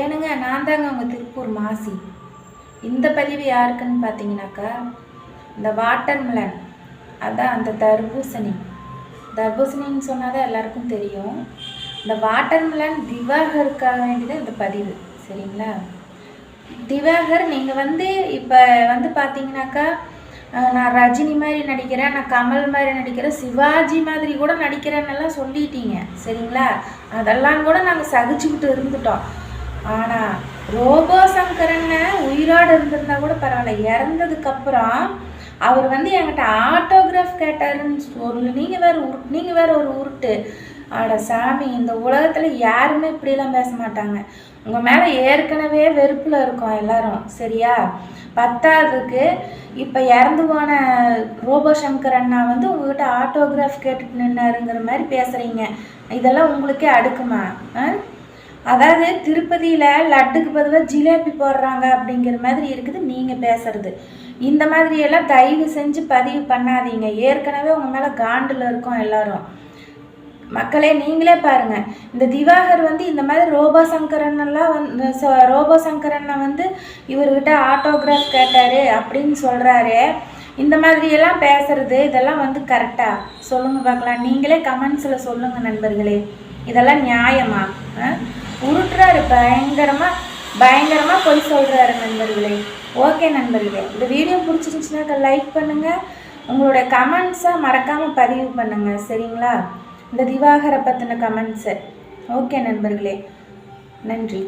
ஏனுங்க நான் தாங்க உங்கள் திருப்பூர் மாசி. இந்த பதிவு யாருக்குன்னு பார்த்தீங்கன்னாக்கா இந்த வாட்டர்மிலன் அதான் அந்த தர்பூசணி. தர்பூசணின்னு சொன்னால் தான் எல்லாருக்கும் தெரியும். இந்த வாட்டர்மெலன் திவாகருக்காக வேண்டியது இந்த பதிவு சரிங்களா? திவாகர் நீங்கள் வந்து இப்போ வந்து பார்த்தீங்கன்னாக்கா நான் ரஜினி மாதிரி நடிக்கிறேன் நான் கமல் மாதிரி நடிக்கிறேன் சிவாஜி மாதிரி கூட நடிக்கிறேன்னெல்லாம் சொல்லிட்டீங்க சரிங்களா? அதெல்லாம் கூட நாங்கள் சகிச்சுக்கிட்டு இருந்துட்டோம். ஆனால் ரோபோ சங்கரன்னு உயிரோடு இருந்திருந்தா கூட பரவாயில்ல. இறந்ததுக்கப்புறம் அவர் வந்து என்கிட்ட ஆட்டோகிராஃப் கேட்டாருன்னு ஒரு நீங்கள் வேறு உரு நீங்கள் வேறு ஒரு உருட்டு. ஆட சாமி இந்த உலகத்தில் யாருமே இப்படிலாம் பேச மாட்டாங்க. உங்கள் மேலே ஏற்கனவே வெறுப்பில் இருக்கோம் எல்லாரும். சரியா? பத்தாவதுக்கு இப்போ இறந்து போன ரோபோ சங்கர் அண்ணா வந்து உங்ககிட்ட ஆட்டோகிராஃப் கேட்டுட்டு நின்னாருங்கிற மாதிரி பேசுகிறீங்க இதெல்லாம் உங்களுக்கே அடுக்குமா? ஆ? அதாவது திருப்பதியில் லட்டுக்கு பதிலாக ஜிலேபி போடுறாங்க அப்படிங்கிற மாதிரி இருக்குது நீங்கள் பேசுறது. இந்த மாதிரியெல்லாம் தயவு செஞ்சு பதிவு பண்ணாதீங்க. ஏற்கனவே உங்கள் மேலே காண்டில் இருக்கோம் எல்லாரும். மக்களே நீங்களே பாருங்க. இந்த திவாகர் வந்து இந்த மாதிரி ரோபோ சங்கரன் எல்லாம் வந்து ச- ரோபோ சங்கரனை வந்து இவர்கிட்ட ஆட்டோகிராஃப் கேட்டாரு அப்படின்னு சொல்கிறாரு இந்த மாதிரியெல்லாம் பேசுறது இதெல்லாம் வந்து கரெக்டா? சொல்லுங்க பார்க்கலாம். நீங்களே கமெண்ட்ஸில் சொல்லுங்க நண்பர்களே. இதெல்லாம் நியாயமா? ஆ? உருட்டுறாரு. பயங்கரமா பயங்கரமா பொய் சொல்றாரு நண்பர்களே. ஓகே நண்பர்களே இந்த வீடியோ பிடிச்சிருந்துச்சுனாக்கா லைக் பண்ணுங்க. உங்களோட கமெண்ட்ஸை மறக்காம பதிவு பண்ணுங்க. சரிங்களா? இந்த திவாகரை பற்றின கமெண்ட்ஸு ஓகே நண்பர்களே நன்றி.